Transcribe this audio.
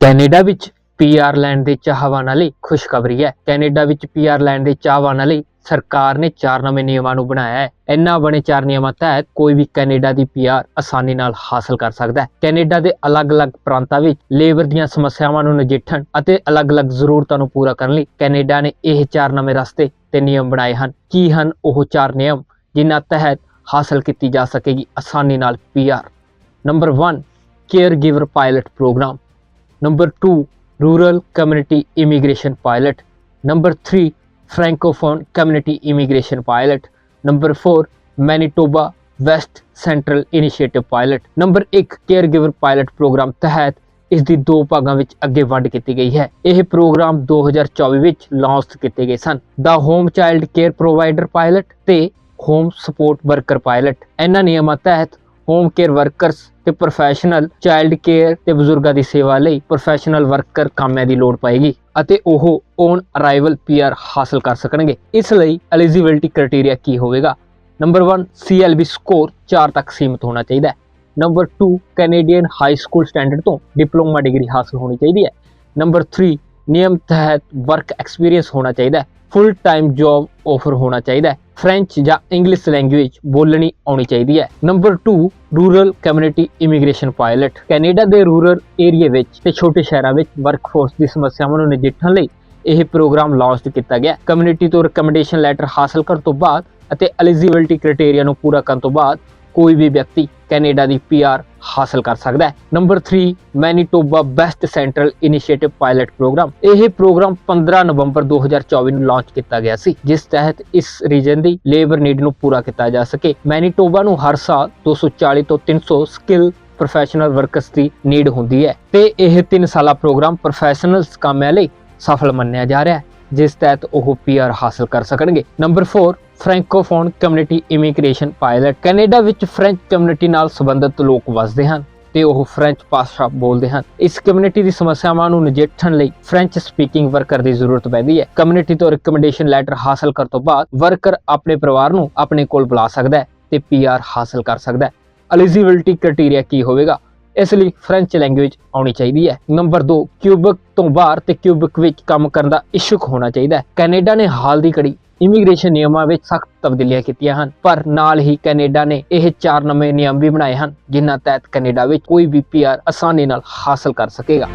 Canada ਵਿੱਚ PR ਲੈਣ ਦੇ ਚਾਹਵਾਨਾਂ ਲਈ ਖੁਸ਼ਖਬਰੀ ਹੈ। ਕੈਨੇਡਾ ਵਿੱਚ ਪੀਆਰ ਲੈਣ ਦੇ ਚਾਹਵਾਨਾਂ ਲਈ ਸਰਕਾਰ ਨੇ ਚਾਰ ਨਵੇਂ ਨਿਯਮਾਂ ਨੂੰ ਬਣਾਇਆ ਹੈ। ਇਹਨਾਂ ਬਣੇ ਚਾਰ ਨਿਯਮਾਂ ਤਹਿਤ ਕੋਈ ਵੀ ਕੈਨੇਡਾ ਦੀ ਪੀਆਰ ਆਸਾਨੀ ਨਾਲ ਹਾਸਲ ਕਰ ਸਕਦਾ ਹੈ। ਕੈਨੇਡਾ ਦੇ ਅਲੱਗ-ਅਲੱਗ ਪ੍ਰਾਂਤਾਂ ਵਿੱਚ ਲੇਬਰ ਦੀਆਂ ਸਮੱਸਿਆਵਾਂ ਨੂੰ ਨਜਿੱਠਣ ਅਤੇ ਅਲੱਗ-ਅਲੱਗ ਜ਼ਰੂਰਤਾਂ ਨੂੰ ਪੂਰਾ ਕਰਨ ਲਈ ਕੈਨੇਡਾ ਨੇ ਇਹ ਚਾਰ ਨਵੇਂ ਰਸਤੇ ਤੇ ਨਿਯਮ ਬਣਾਏ ਹਨ। ਕੀ ਹਨ ਉਹ ਚਾਰ ਨਿਯਮ ਜਿਨ੍ਹਾਂ ਤਹਿਤ ਹਾਸਲ ਕੀਤੀ ਜਾ ਸਕੇਗੀ ਆਸਾਨੀ ਨਾਲ PR number 1 caregiver pilot programme. Number 2 rural community immigration pilot number 3 francophone community immigration pilot. Number 4 manitoba west central initiative pilot number 1 caregiver pilot programme ਤਹਿਤ ਇਸ ਦੀ ਦੋ ਭਾਗਾਂ ਵਿੱਚ ਅੱਗੇ ਵੰਡ ਕੀਤੀ ਗਈ ਹੈ। ਇਹ ਪ੍ਰੋਗਰਾਮ 2024 ਵਿੱਚ ਲਾਂਚ ਕੀਤੇ ਗਏ ਸਨ। ਦਾ home child care provider pilot ਤੇ ਹੋਮ ਸਪੋਰਟ ਵਰਕਰ ਪਾਇਲਟ ਇਹਨਾਂ ਨਿਯਮਾਂ ਤਹਿਤ ਹੋਮ ਕੇਅਰ ਵਰਕਰਸ ਤੇ ਪ੍ਰੋਫੈਸ਼ਨਲ ਚਾਈਲਡ ਕੇਅਰ ਤੇ ਬਜ਼ੁਰਗਾਂ ਦੀ ਸੇਵਾ ਲਈ ਪ੍ਰੋਫੈਸ਼ਨਲ ਵਰਕਰ ਕਾਮਿਆਂ ਦੀ ਲੋੜ ਪਏਗੀ ਅਤੇ ਉਹ ਔਨ ਅਰਾਈਵਲ ਪੀਆਰ ਹਾਸਲ ਕਰ ਸਕਣਗੇ। ਇਸ ਲਈ ਐਲੀਜੀਬਿਲਟੀ ਕ੍ਰਾਈਟੇਰੀਆ ਕੀ ਹੋਵੇਗਾ? ਨੰਬਰ 1 CLB ਸਕੋਰ 4 ਤੱਕ ਸੀਮਿਤ ਹੋਣਾ ਚਾਹੀਦਾ ਹੈ। Number 2 Canadian high school standard ਤੋਂ ਡਿਪਲੋਮਾ ਡਿਗਰੀ ਹਾਸਲ ਹੋਣੀ ਚਾਹੀਦੀ ਹੈ। ਨੰਬਰ 3 ਨਿਯਮ ਤਹਿਤ ਵਰਕ ਐਕਸਪੀਰੀਅੰਸ ਹੋਣਾ ਚਾਹੀਦਾ ਹੈ। ਫੁੱਲ ਟਾਈਮ ਜੌਬ ਆਫਰ ਹੋਣਾ ਚਾਹੀਦਾ ਹੈ। ਫ੍ਰੈਂਚ ਜਾਂ ਇੰਗਲਿਸ਼ ਲੈਂਗੁਏਜ ਬੋਲਣੀ ਆਉਣੀ ਚਾਹੀਦੀ ਹੈ। Number 2 rural community immigration pilot Canada ਦੇ ਰੂਰਲ ਏਰੀਆ ਵਿੱਚ ਤੇ ਛੋਟੇ ਸ਼ਹਿਰਾਂ ਵਿੱਚ ਵਰਕਫੋਰਸ ਦੀ ਸਮੱਸਿਆਵਾਂ ਨੂੰ ਨਜਿੱਠਣ ਲਈ ਇਹ ਪ੍ਰੋਗਰਾਮ ਲਾਂਚ ਕੀਤਾ ਗਿਆ ਕਮਿਊਨਿਟੀ ਤੋਂ ਰეკਮੈਂਡੇਸ਼ਨ ਲੈਟਰ ਹਾਸਲ ਕਰਨ ਤੋਂ ਬਾਅਦ ਅਤੇ ਐਲੀਜੀਬਿਲਟੀ ਕ੍ਰਾਈਟੇਰੀਆ ਨੂੰ ਪੂਰਾ ਕਰਨ ਤੋਂ ਬਾਅਦ ਕੋਈ ਵੀ ਵਿਅਕਤੀ ਕੈਨੇਡਾ ਦੀ ਪੀਆਰ ਹਾਸਲ ਕਰ ਸਕਦਾ ਹੈ। Number 3 Manitoba west central initiative pilot programme. ਇਹ ਪ੍ਰੋਗਰਾਮ 15 ਨਵੰਬਰ 2024 ਨੂੰ ਲਾਂਚ ਕੀਤਾ ਗਿਆ ਸੀ, ਜਿਸ ਤਹਿਤ ਇਸ ਰੀਜਨ ਦੀ ਲੇਬਰ ਨੀਡ ਨੂੰ ਪੂਰਾ ਕੀਤਾ ਜਾ ਸਕੇ। ਮੈਨੀਟੋਬਾ ਨੂੰ ਹਰ ਸਾਲ 240 ਤੋਂ 300 ਸਕਿੱਲ ਪ੍ਰੋਫੈਸ਼ਨਲ ਵਰਕਰਸ ਦੀ ਨੀਡ ਹੁੰਦੀ ਹੈ ਤੇ ਇਹ 3 ਸਾਲਾ ਪ੍ਰੋਗਰਾਮ ਪ੍ਰੋਫੈਸ਼ਨਲਸ ਕਾਮਿਆਂ ਲਈ ਸਫਲ ਮੰਨਿਆ ਜਾ ਰਿਹਾ ਹੈ, ਜਿਸ ਤਹਿਤ ਉਹ ਪੀਆਰ ਹਾਸਲ ਕਰ ਸਕਣਗੇ। Number 4 francophone community immigration pilot Canada ਵਿੱਚ ਫ੍ਰੈਂਚ ਕਮਿਊਨਿਟੀ ਨਾਲ ਸੰਬੰਧਿਤ ਲੋਕ ਵੱਸਦੇ ਹਨ ਤੇ ਉਹ ਫ੍ਰੈਂਚ ਭਾਸ਼ਾ ਬੋਲਦੇ ਹਨ। ਇਸ ਕਮਿਊਨਿਟੀ ਦੀ ਸਮੱਸਿਆਵਾਂ ਨੂੰ ਨਜਿੱਠਣ ਲਈ ਫ੍ਰੈਂਚ ਸਪੀਕਿੰਗ ਵਰਕਰ ਦੀ ਜ਼ਰੂਰਤ ਪੈਂਦੀ ਹੈ। ਕਮਿਊਨਿਟੀ ਤੋਂ ਰეკਮੈਂਡੇਸ਼ਨ ਲੈਟਰ ਹਾਸਲ ਕਰਨ ਤੋਂ ਬਾਅਦ ਵਰਕਰ ਆਪਣੇ ਪਰਿਵਾਰ ਨੂੰ ਆਪਣੇ ਕੋਲ ਬੁਲਾ ਸਕਦਾ ਹੈ ਤੇ ਪੀਆਰ ਹਾਸਲ ਕਰ ਸਕਦਾ ਹੈ। ਐਲੀਜੀਬਿਲਟੀ ਕ੍ਰਾਈਟੇਰੀਆ ਕੀ ਹੋਵੇਗਾ? ਇਸ ਲਈ ਫ੍ਰੈਂਚ ਲੈਂਗੁਏਜ ਆਉਣੀ ਚਾਹੀਦੀ ਹੈ। ਨੰਬਰ 2 ਕਿਊਬਕ ਤੋਂ ਬਾਹਰ ਤੇ ਕਿਊਬਿਕ ਵਿੱਚ ਕੰਮ ਕਰਨ ਦਾ ਇਸ਼ੁਕ ਹੋਣਾ ਚਾਹੀਦਾ ਹੈ। ਕੈਨੇਡਾ ਨੇ ਹਾਲ ਦੀ ਘੜੀ ਇਮੀਗ੍ਰੇਸ਼ਨ ਨਿਯਮਾਂ ਵਿੱਚ ਸਖਤ ਤਬਦੀਲੀਆਂ ਕੀਤੀਆਂ ਹਨ, ਪਰ ਨਾਲ ਹੀ ਕੈਨੇਡਾ ਨੇ ਇਹ ਚਾਰ ਨਵੇਂ ਨਿਯਮ ਵੀ ਬਣਾਏ ਹਨ, ਜਿਨ੍ਹਾਂ ਤਹਿਤ ਕੈਨੇਡਾ ਵਿੱਚ ਕੋਈ ਵੀ ਪੀਆਰ ਆਸਾਨੀ ਨਾਲ ਹਾਸਲ ਕਰ ਸਕੇਗਾ।